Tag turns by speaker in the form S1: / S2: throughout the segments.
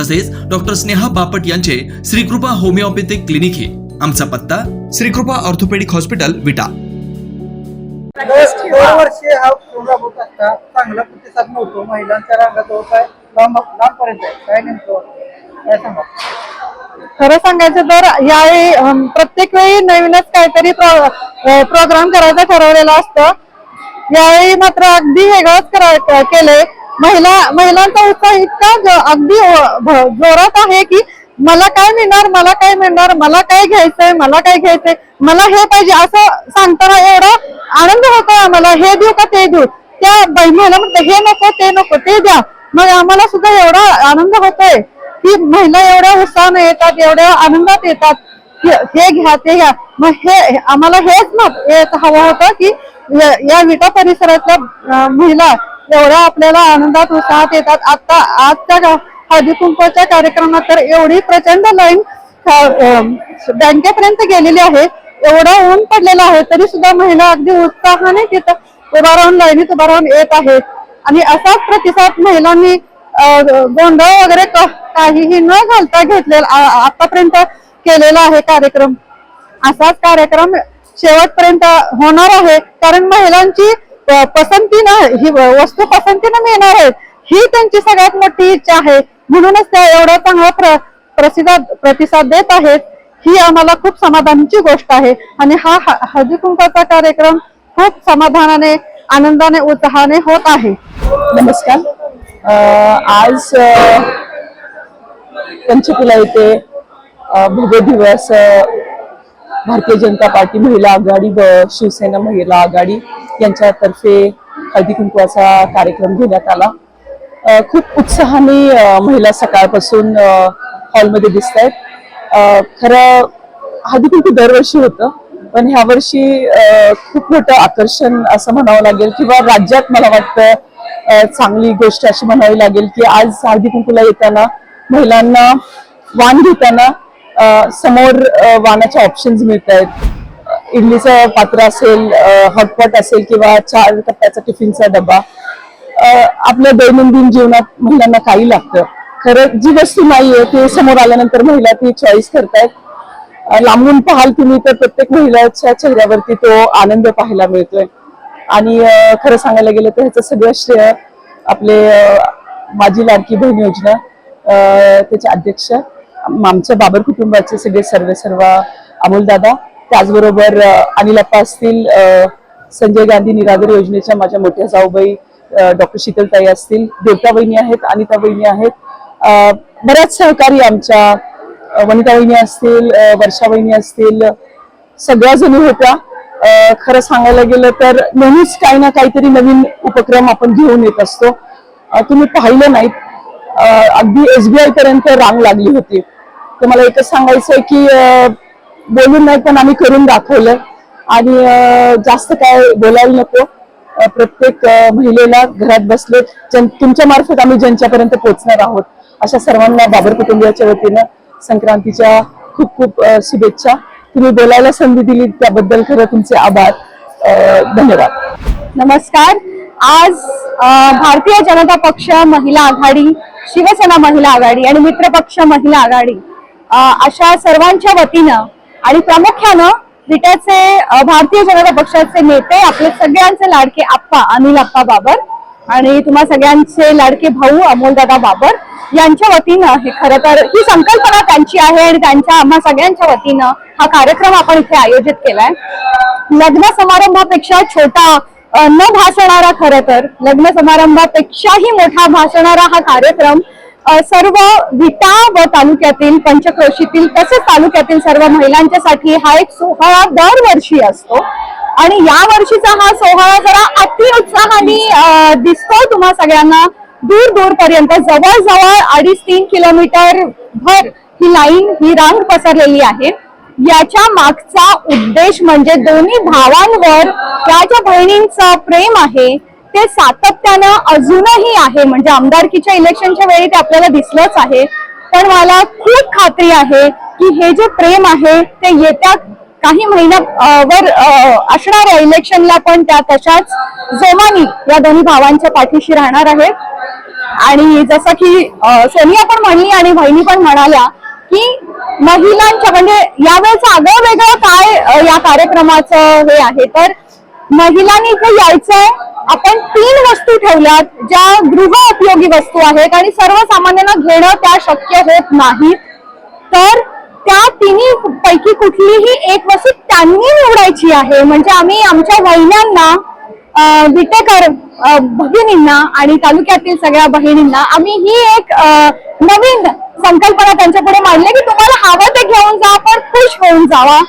S1: तसेच डॉक्टर स्नेहा बापट यांचे Shrikripa homeopathic clinic हे. आमचा पत्ता श्रीकृपा ऑर्थोपेडिक हॉस्पिटल विटा.
S2: दरवर्षी हा प्रोग्राम होत असता. चांगला प्रतिसाद मिळतो. महिलांच्या रांगात होत आहे लांब लांबपर्यंत आहे. काय नेमकं? काय सांगा
S3: खरं सांगायचं तर यावेळी प्रत्येक वेळी नवीनच काहीतरी प्रोग्राम करायचं ठरवलेलं असतं. यावेळी मात्र अगदी वेगळंच करा- केलंय. महिला महिलांचा उत्साह इतका अगदी जोरात आहे की मला काय मिळणार मला काय मिळणार मला काय घ्यायचंय मला काय घ्यायचंय मला हे पाहिजे असं सांगताना एवढा आनंद होतोय आम्हाला. हे देऊ का ते देऊ? त्या बहिणीला म्हणते हे नको ते नको ते द्या. मग आम्हाला सुद्धा एवढा आनंद होतोय की महिला एवढ्या उत्साहाने येतात एवढ्या आनंदात येतात. हे घ्या ते घ्या. मग हे आम्हाला हेच ना हवं होतं की या विटा परिसरातल्या महिला एवढा आपल्याला आनंदात उत्साहात येतात. आता आजच्या गा- हळदी कुंकवाच्या कार्यक्रमात तर एवढी प्रचंड लाईन बँकेपर्यंत गेलेली आहे. एवढा ऊन पडलेला आहे तरी सुद्धा महिला अगदी उत्साहाने तिथं उभा राहून लाईनीत उभा राहून येत आहेत. आणि असाच प्रतिसाद महिलांनी गोंधळ वगैरे काहीही न घालता घेतलेला आ- आतापर्यंत केलेला आहे कार्यक्रम. असाच कार्यक्रम शेवटपर्यंत होणार आहे. कारण महिलांची पसंतीनं ही वस्तू पसंतीनं मिळणार आहेत ही त्यांची सगळ्यात मोठी इच्छा आहे. म्हणूनच त्या एवढा चांगला प्र प्रसिद्ध प्रतिसाद देत आहेत. ही आम्हाला खूप समाधानाची गोष्ट आहे. आणि हा हळदी कुंकाचा कार्यक्रम खूप समाधानाने आनंदाने उत्साहाने होत आहे.
S4: नमस्कार. आज पंचकुला येथे भव्य दिवस भारतीय जनता पार्टी महिला आघाडी व शिवसेना महिला आघाडी यांच्यातर्फे हळदी कुंकवाचा कार्यक्रम घेण्यात आला. खूप उत्साहाने महिला सकाळपासून हॉलमध्ये दिसत आहेत खरं हळदी कुंकू दरवर्षी होतं पण ह्या वर्षी खूप मोठं आकर्षण असं म्हणावं लागेल किंवा राज्यात मला वाटतं चांगली गोष्ट अशी म्हणावी लागेल की आज हळदी कुंकूला येताना महिलांना वाण घेताना समोर अ, वाणाचे ऑप्शन्स मिळत आहेत इडलीचं पात्र असेल हॉटपॉट असेल किंवा चार टप्प्याचा टिफिनचा डबा आपल्या दैनंदिन जीवनात महिलांना काही लागतं. खरं जी वस्तू नाहीये ती समोर आल्यानंतर महिला ती चॉईस करतायत. लांबून पाहाल तुम्ही तर प्रत्येक महिलाच्या चेहऱ्यावरती तो आनंद पाहायला मिळतोय. आणि खरं सांगायला गेलं तर ह्याचं सगळं श्रेय आपले माझी लाडकी बहीण योजना त्याचे अध्यक्ष आमच्या बाबर कुटुंबाचे सगळे सर्व सर्व अमोल दादा त्याचबरोबर अनिल अप्पा असतील संजय गांधी निराधार योजनेच्या माझ्या मोठ्या जाऊबाई डॉक्टर शीतलताई असतील देवता वहिनी आहेत अनिता वहिनी आहेत बऱ्याच सहकारी आमच्या वनिता वहिनी असतील वर्षा वहिनी असतील सगळ्या जणी होत्या. खरं सांगायला गेलं तर नेहमीच काही ना काहीतरी नवीन उपक्रम आपण घेऊन येत असतो. तुम्ही पाहिलं नाहीत. अ, अगदी एसबीआय पर्यंत रांग लागली होती. तर मला एकच सांगायचं आहे की बोलून नाही पण आम्ही करून दाखवलं. आणि जास्त काय बोलायला नको. प्रत्येक महिलेला घरात बसले तुमच्या मार्फत आम्ही ज्यांच्यापर्यंत पोहोचणार आहोत अशा सर्वांना बाबर कुटुंबियाच्या वतीनं संक्रांतीच्या खूप खूप शुभेच्छा. तुम्ही बोलायला संधी दिली त्याबद्दल खरं तुमचे आभार. धन्यवाद.
S5: नमस्कार. आज भारतीय जनता पक्ष महिला आघाडी शिवसेना महिला आघाडी आणि मित्र पक्ष महिला आघाडी अशा सर्वांच्या वतीनं आणि प्रामुख्यानं विट्याचे भारतीय जनता पक्षाचे नेते आपले सगळ्यांचे लाडके आप्पा अनिल आप्पा बाबर आणि तुम्हा सगळ्यांचे लाडके भाऊ अमोलदादा बाबर यांच्या वतीनं हे खरं तर ही संकल्पना त्यांची आहे आणि त्यांच्या आम्हा सगळ्यांच्या वतीनं हा कार्यक्रम आपण इथे आयोजित केलाय. लग्न समारंभापेक्षा छोटा न भासणारा खरं तर लग्न समारंभापेक्षाही मोठा भासणारा हा कार्यक्रम सर्व विटा व तालुक्यातील पंचक्रोशीतील तसेच तालुक्यातील सर्व महिलांच्यासाठी हा एक सोहळा दरवर्षी असतो. आणि या वर्षीचा हा सोहळा जरा अति उत्साहाने दिसतो तुम्हा सगळ्यांना. दूर दूर पर्यंत जवळजवळ अडीच तीन किलोमीटर भर ही लाईन ही रांग पसरलेली आहे. याच्या मागचा उद्देश म्हणजे दोन्ही भावांवर त्या ज्या बहिणींचं प्रेम आहे ते सातत्यानं अजूनही आहे. म्हणजे आमदारकीच्या इलेक्शनच्या वेळी ते आपल्याला दिसलंच आहे. पण मला खूप खात्री आहे की हे जे प्रेम आहे ते येत्या काही महिन्यावर असणाऱ्या इलेक्शनला पण त्या तशाच जोमानी या दोन्ही भावांच्या पाठीशी राहणार आहेत आणि जसं की सोनिया पण म्हणली आणि बहिणी पण म्हणाल्या की महिलांच्या म्हणजे यावेळेचं आगळं वेगळं काय या कार्यक्रमाचं हे आहे. तर महिलांनी इथे यायचंय आपण तीन वस्तू ठेवल्यात ज्या गृह उपयोगी वस्तू आहेत आणि सर्वसामान्यांना घेणं त्या शक्य होत नाही. तर त्या तिन्ही पैकी कुठलीही एक वस्तू त्यांनी निवडायची आहे. म्हणजे आम्ही आमच्या वहिन्यांना विटेकर भगिनींना आणि तालुक्यातील सगळ्या बहिणींना आम्ही ही एक नवीन संकल्पना त्यांच्यापुढे मांडली की तुम्हाला हवं ते घेऊन जा पण खुश होऊन जावा.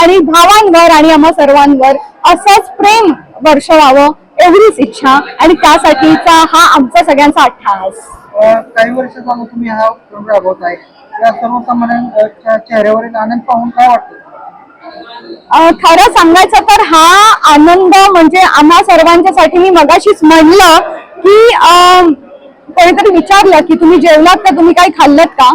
S5: आणि भावांवर आणि आम्हा सर्वांवर असंच प्रेम वर्षवावं. एवढीच इच्छा आणि त्यासाठीचा हा आमचा सगळ्यांचा अट्टहास
S2: अ, काही वर्ष झालं तुम्ही हा उपक्रम राबवत आहे. या सर्वसामान्यांच्या चेहऱ्यावरील आनंद पाहून काय वाटतं?
S5: खरं सांगायचं तर हा आनंद म्हणजे आम्हा सर्वांच्यासाठी मी मगाशीच म्हणलं की कोणीतरी विचारलं की तुम्ही जेवलात का? तुम्ही काही खाल्लत का?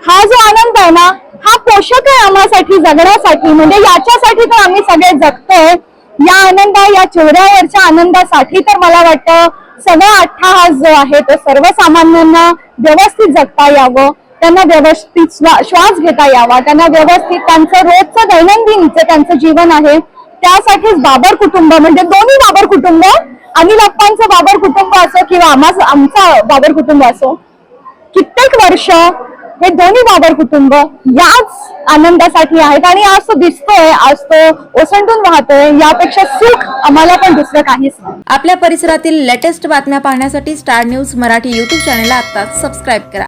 S5: हा जो आनंद आहे ना हा पोषक आहे आम्हासाठी जगण्यासाठी. म्हणजे याच्यासाठी तर आम्ही सगळे जगतोय या आनंद या चेहऱ्यावरच्या आनंदासाठी तर मला वाटतं सगळा अठ्ठाहास जो आहे तो सर्वसामान्यांना व्यवस्थित जगता यावं त्यांना व्यवस्थित श्वास घेता यावा त्यांना व्यवस्थित त्यांचं रोजचं दैनंदिनचं त्यांचं जीवन आहे त्यासाठीच बाबर कुटुंब म्हणजे दोन्ही बाबर कुटुंब अनिल अप्पांचं बाबर कुटुंब असो किंवा आम्हा आमचं बाबर कुटुंब असो कित्येक वर्ष हे दोन्ही बाबर कुटुंब याच आनंदासाठी आहेत आणि आज तो दिसतोय आज तो ओसंडून वाहतोय. यापेक्षा सुख आम्हाला पण दुसरं काहीच नाही.
S6: आपल्या परिसरातील लेटेस्ट बातम्या पाहण्यासाठी स्टार न्यूज मराठी यूट्यूब चॅनलला आता सबस्क्राईब करा.